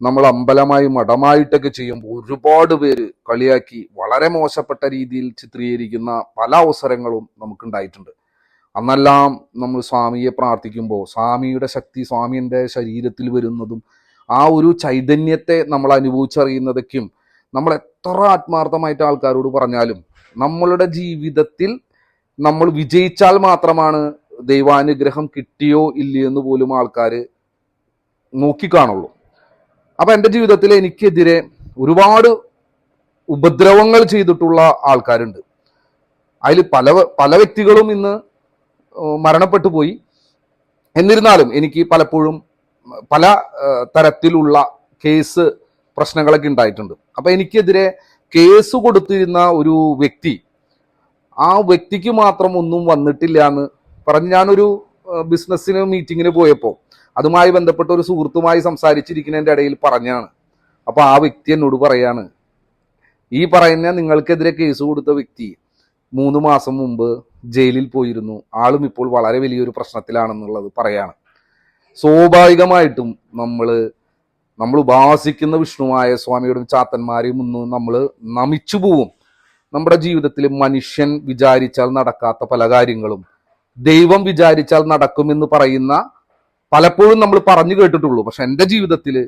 നമ്മൾ അമ്പലമായി മഠമായിട്ടൊക്കെ ചെയ്യുമ്പോൾ ഒരുപാട് പേര് കളിയാക്കി വളരെ മോശപ്പെട്ട രീതിയിൽ ചിത്രീകരിക്കുന്ന പല അവസരങ്ങളും നമുക്കുണ്ടായിട്ടുണ്ട്. അന്നെല്ലാം നമ്മൾ സ്വാമിയെ പ്രാർത്ഥിക്കുമ്പോൾ സ്വാമിയുടെ ശക്തി സ്വാമിയുടെ ശരീരത്തിൽ വരുന്നതും ആ ഒരു ചൈതന്യത്തെ നമ്മൾ അനുഭവിച്ചറിയുന്നതൊക്കെയും നമ്മൾ എത്ര ആത്മാർത്ഥമായിട്ട് ആൾക്കാരോട് പറഞ്ഞാലും നമ്മളുടെ ജീവിതത്തിൽ നമ്മൾ വിജയിച്ചാൽ മാത്രമാണ് ദൈവാനുഗ്രഹം കിട്ടിയോ ഇല്ലയോ എന്ന് പോലും ആൾക്കാർ നോക്കിക്കാണുള്ളൂ. അപ്പൊ എന്റെ ജീവിതത്തിൽ എനിക്കെതിരെ ഒരുപാട് ഉപദ്രവങ്ങൾ ചെയ്തിട്ടുള്ള ആൾക്കാരുണ്ട്. അതിൽ പല പല വ്യക്തികളും ഇന്ന് മരണപ്പെട്ടു പോയി. എന്നിരുന്നാലും എനിക്ക് പലപ്പോഴും പല തരത്തിലുള്ള കേസ് പ്രശ്നങ്ങളൊക്കെ ഉണ്ടായിട്ടുണ്ട്. അപ്പൊ എനിക്കെതിരെ കേസ് കൊടുത്തിരുന്ന ഒരു വ്യക്തി ആ വ്യക്തിക്ക് മാത്രം ഒന്നും വന്നിട്ടില്ല എന്ന് പറഞ്ഞ് ഞാനൊരു ബിസിനസ്സിന് മീറ്റിങ്ങിന് പോയപ്പോൾ അതുമായി ബന്ധപ്പെട്ട ഒരു സുഹൃത്തുമായി സംസാരിച്ചിരിക്കുന്നതിന്റെ ഇടയിൽ പറഞ്ഞാണ്. അപ്പോൾ ആ വ്യക്തി എന്നോട് പറയാണ് ഈ പറയുന്ന നിങ്ങൾക്കെതിരെ കേസ് കൊടുത്ത വ്യക്തി മൂന്ന് മാസം മുമ്പ് ജയിലിൽ പോയിരുന്നു. ആളും ഇപ്പോൾ വളരെ വലിയൊരു പ്രശ്നത്തിലാണെന്നുള്ളത് പറയാണ്. സ്വാഭാവികമായിട്ടും നമ്മൾ നമ്മൾ ഉപാസിക്കുന്ന വിഷ്ണുവായ സ്വാമിയോടും ചാത്തന്മാരെയും ഒന്ന് നമ്മൾ നമിച്ചു പോവും. നമ്മുടെ ജീവിതത്തിൽ മനുഷ്യൻ വിചാരിച്ചാൽ നടക്കാത്ത പല കാര്യങ്ങളും ദൈവം വിചാരിച്ചാൽ നടക്കുമെന്ന് പറയുന്ന പലപ്പോഴും നമ്മൾ പറഞ്ഞു കേട്ടിട്ടുള്ളൂ പക്ഷെ എന്റെ ജീവിതത്തിൽ